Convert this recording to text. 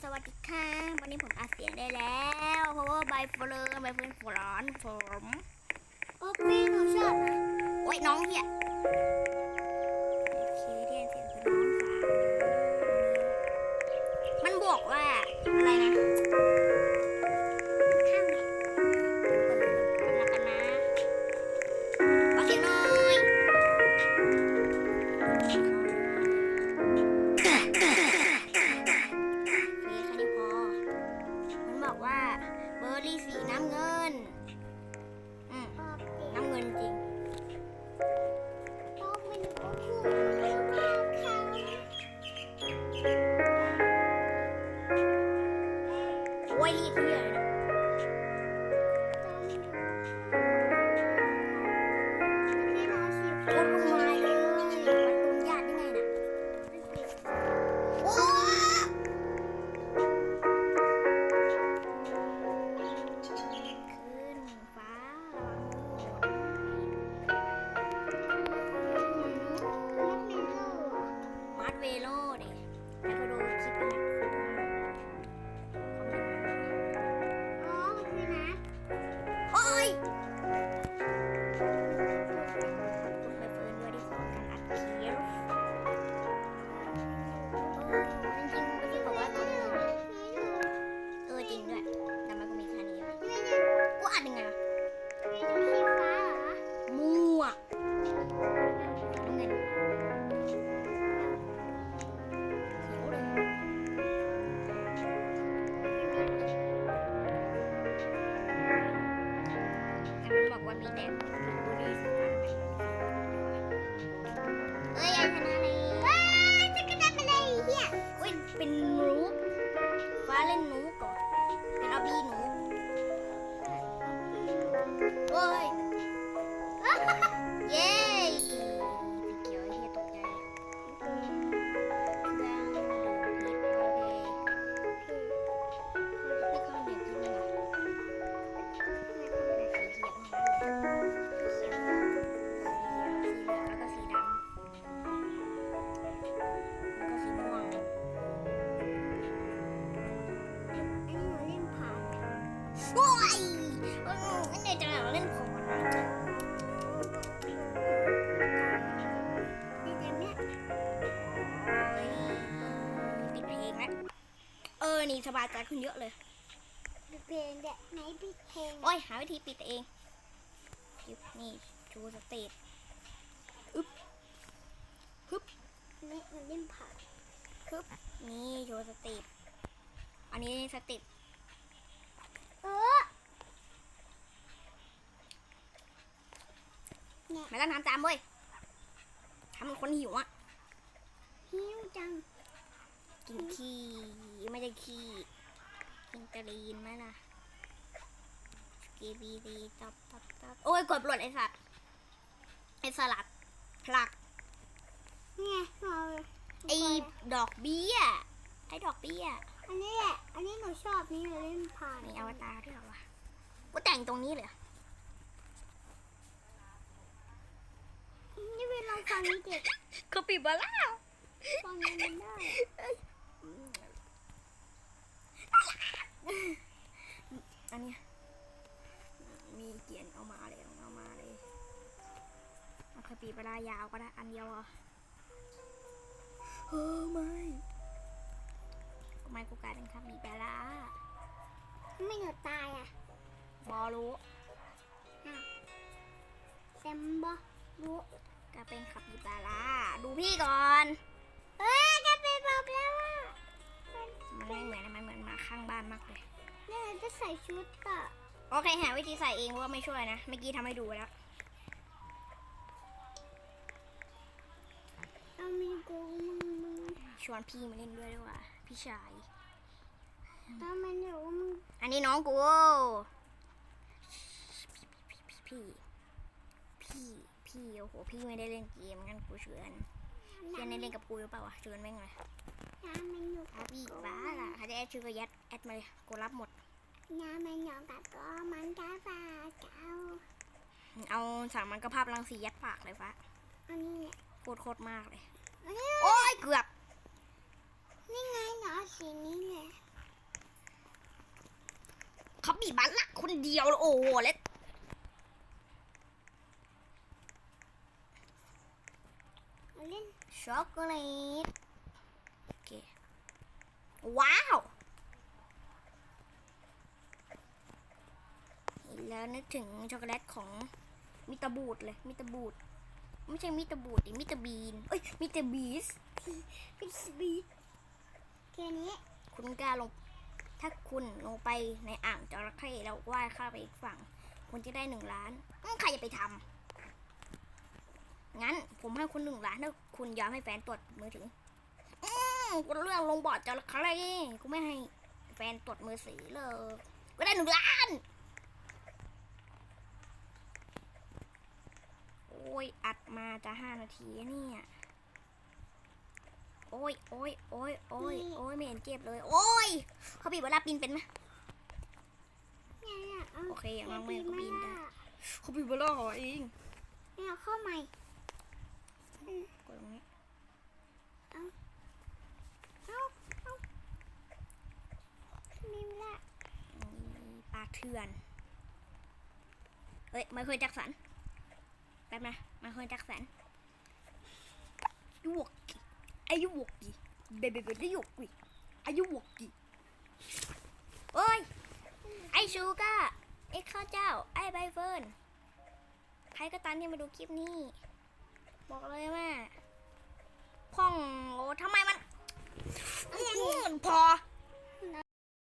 สวัสดีค่ะ วันนี้ผมอาเสียงได้แล้ว เพราะว่าใบเฟิร์นใบเฟิร์นฝรอนผมโอ้พี่หนูชอบนะโอ้ยน้องเหี้ย เออ นี่สบายใจขึ้นเยอะเลยปิดเพลงเด็กไหนปิดเพลงโอ้ยหาวิธีปิดเองยึบนี่ชูสเตตอึ๊บฮึบนี่หนูเล่นผ่านฮึบนี่ชูสเตตอันนี้สเตตเออเนี่ยไม่ต้องทำตามเว้ยทำเหมือนคนหิวอะหิวจัง กินขี้ไม่ได้ขี้กินกรีนไหมล่ะกีบีดีตับตับตับโอ้ยกดปลดไอสัตว์ไอสลัดผลักเนี่ยเอาไอดอกเบี้ยไอดอกเบี้ยอันนี้แหละอันนี้หนูชอบนี่หนูเล่นผ่านมีอวตารด้วยเหรอวะกูแต่งตรงนี้เลยเหรอนี่เป็นลองฟังนี่เด็กเขาปิดบาร่าฟังมันได้ อันเนี้ยมีเขียนเอามาเลยเอามาเลยเอาคาปิบาร่ายาวก็ได้อันเดียวเหรอเออไม่ทำไมกูกลายเป็นคาปิบาร่าไม่หนูตายอะบอรู้เซมบอรู้กลายเป็นคาปิบาร่าดูพี่ก่อน มาข้างบ้านมากเลยเนี่ยจะใส่ชุดอะโอเคหาวิธีใส่เองว่าไม่ช่วยนะ เมื่อกี้ทำให้ดูแล้วเอามีกูมึงมึงชวนพี่มาเล่นด้วยด้วยว่ะพี่ชายเอามันเดี๋ยวมึงอันนี้น้องกูพี่พี่พี่โอ้โหพี่ไม่ได้เล่นเกมงั้นกูเชิญ เชิญได้เล่นกับกูหรือเปล่าวะเชิญแม่งเลยน้ำมันอยู่อาพี่บ้าล่ะเขาจะแอดชื่อก็ยัดแอดมาเลยกูรับหมดน้ำมันอยู่กับก็มันกาฝาเจ้าเอาสามันกระภาพรังสียัดปากเลยฟ้าอันนี้แหละโคตรโคตรมากเลยอันนี้โอ้ยเกือบ นี่ไงเนาะสีนี้แหละโบีบบัลละคนเดียวเลยโอ้โหแล้วเอาเล่น ช็อกโกแลตโอเคว้าวเห็นแล้วนึกถึงช็อกโกแลตของมิตอร์บูดเลยมิตอร์บูดไม่ใช่มิตอร์บูดดิมิตอร์บีนเอ้ยมิตอร์บีสเป็นสบีแค่นี้คุณกล้าลง ถ้าคุณลงไปในอ่างจระเข้แล้วว่ายข้ามไปอีกฝั่ง คุณจะได้หนึ่งล้านใครจะไปทำ งั้นผมให้คุณหนึ่งล้านถ้าคุณยอมให้แฟนตรวจมือถือ อืมกูเรื่องลงบอร์ดจระเข้กูไม่ให้แฟนตรวจมือถือเลยก็ได้หนึ่งล้าน โอ้ยอัดมาจะห้านาทีเนี่ย โอ้ยโอ้ยโอ้ยโอ้ยโอ้ยไม่เห็นเจ็บเลย โอ้ยเขาบีบเวลาปีนเป็นไหมเนี่ยเอาโอเคอย่างน้องเมย์ก็ไม่ปีนได้ได้เขาบีบเวลาเหรอเองเนี่ยเข้าใหม่ กดตรงนี้ เอาเอามีเวลา ถื่อนเฮ้ยไมเคิลแจ็คสันแป๊บนะไมเคิลแจ็คสันยูวกกีอายุวกกีเบเบเบได้ยุกกีอายุวกกี้เอ้ย ไอชูก้าไอข้าวเจ้า ไอใบเฟิร์นใครก็ตามที่มาดูคลิปนี้ บอกเลยว่าพ่องโอ้ทำไมมันอื้อพอ